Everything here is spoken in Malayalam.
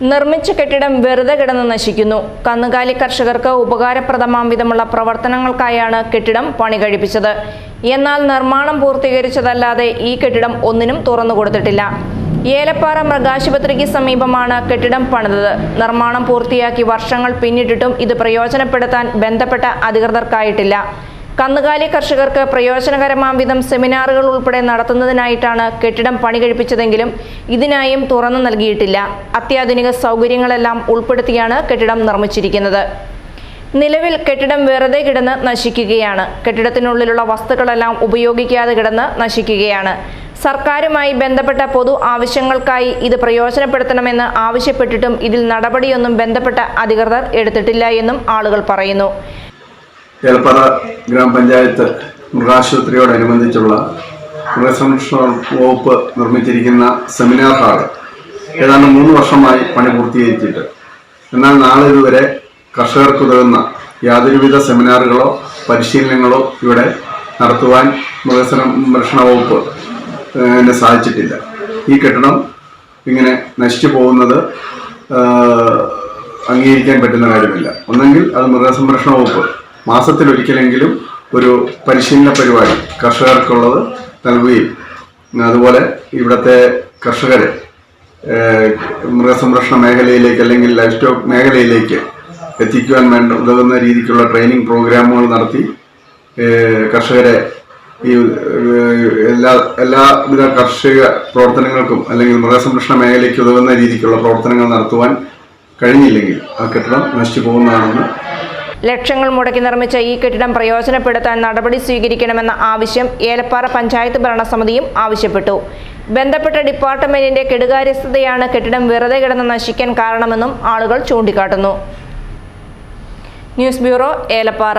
നിർമ്മിച്ച കെട്ടിടം വെറുതെ കിടന്ന് നശിക്കുന്നു. കന്നുകാലി കർഷകർക്ക് ഉപകാരപ്രദമാം വിധമുള്ള പ്രവർത്തനങ്ങൾക്കായാണ് കെട്ടിടം പണി കഴിപ്പിച്ചത്. എന്നാൽ നിർമ്മാണം പൂർത്തീകരിച്ചതല്ലാതെ ഈ കെട്ടിടം ഒന്നിനും തുറന്നു കൊടുത്തിട്ടില്ല. ഏലപ്പാറ മൃഗാശുപത്രിക്ക് സമീപമാണ് കെട്ടിടം പണിതത്. നിർമ്മാണം പൂർത്തിയാക്കി വർഷങ്ങൾ പിന്നിട്ടിട്ടും ഇത് പ്രയോജനപ്പെടുത്താൻ ബന്ധപ്പെട്ട അധികൃതർക്കായിട്ടില്ല. കന്നുകാലി കർഷകർക്ക് പ്രയോജനകരമാം വിധം സെമിനാറുകൾ ഉൾപ്പെടെ നടത്തുന്നതിനായിട്ടാണ് കെട്ടിടം പണി കഴിപ്പിച്ചതെങ്കിലും ഇതിനായും തുറന്നു നൽകിയിട്ടില്ല. അത്യാധുനിക സൗകര്യങ്ങളെല്ലാം ഉൾപ്പെടുത്തിയാണ് കെട്ടിടം നിർമ്മിച്ചിരിക്കുന്നത്. നിലവിൽ കെട്ടിടം വെറുതെ കിടന്ന് നശിക്കുകയാണ്. കെട്ടിടത്തിനുള്ളിലുള്ള വസ്തുക്കളെല്ലാം ഉപയോഗിക്കാതെ കിടന്ന് നശിക്കുകയാണ്. സർക്കാരുമായി ബന്ധപ്പെട്ട പൊതു ആവശ്യങ്ങൾക്കായി ഇത് പ്രയോജനപ്പെടുത്തണമെന്ന് ആവശ്യപ്പെട്ടിട്ടും ഇതിൽ നടപടിയൊന്നും ബന്ധപ്പെട്ട അധികൃതർ എടുത്തിട്ടില്ല എന്നും ആളുകൾ പറയുന്നു. ഏലപ്പാറ ഗ്രാമപഞ്ചായത്ത് മൃഗാശുപത്രിയോടനുബന്ധിച്ചുള്ള മൃഗസംരക്ഷണ വകുപ്പ് നിർമ്മിച്ചിരിക്കുന്ന സെമിനാർ ഹാൾ ഏതാണ്ട് മൂന്ന് വർഷമായി പണി പൂർത്തീകരിച്ചിട്ട്. എന്നാൽ നാളെ ഇതുവരെ കർഷകർക്കുതകുന്ന യാതൊരുവിധ സെമിനാറുകളോ പരിശീലനങ്ങളോ ഇവിടെ നടത്തുവാൻ മൃഗസംരക്ഷണ വകുപ്പ് സാധിച്ചിട്ടില്ല ഈ കെട്ടിടം ഇങ്ങനെ നശിച്ചു പോകുന്നത് അംഗീകരിക്കാൻ പറ്റുന്ന കാര്യമില്ല. ഒന്നെങ്കിൽ അത് മൃഗസംരക്ഷണ വകുപ്പ് മാസത്തിലൊരിക്കലെങ്കിലും ഒരു പരിശീലന പരിപാടി കർഷകർക്കുള്ളത് നൽകുകയും അതുപോലെ ഇവിടുത്തെ കർഷകരെ മൃഗസംരക്ഷണ മേഖലയിലേക്ക് അല്ലെങ്കിൽ ലൈഫ് സ്റ്റോക്ക് മേഖലയിലേക്ക് എത്തിക്കുവാൻ വേണ്ട ഉതകുന്ന രീതിക്കുള്ള ട്രെയിനിങ് പ്രോഗ്രാമുകൾ നടത്തി കർഷകരെ ഈ എല്ലാ എല്ലാവിധ കർഷക പ്രവർത്തനങ്ങൾക്കും അല്ലെങ്കിൽ മൃഗസംരക്ഷണ മേഖലയ്ക്ക് ഉതകുന്ന രീതിക്കുള്ള പ്രവർത്തനങ്ങൾ നടത്തുവാൻ കഴിഞ്ഞില്ലെങ്കിൽ ആ കെട്ടിടം നശിച്ചു പോകുന്നതാണെന്ന് ലക്ഷങ്ങൾ മുടക്കി നിർമ്മിച്ച ഈ കെട്ടിടം പ്രയോജനപ്പെടുത്താൻ നടപടി സ്വീകരിക്കണമെന്ന ആവശ്യം ഏലപ്പാറ പഞ്ചായത്ത് ഭരണസമിതിയും ആവശ്യപ്പെട്ടു. ബന്ധപ്പെട്ട ഡിപ്പാർട്ട്മെന്റിന്റെ കെടുകാര്യസ്ഥതയാണ് കെട്ടിടം വെറുതെ കിടന്ന് നശിക്കാൻ കാരണമെന്നും ആളുകൾ ചൂണ്ടിക്കാട്ടുന്നു. News bureau Elappara.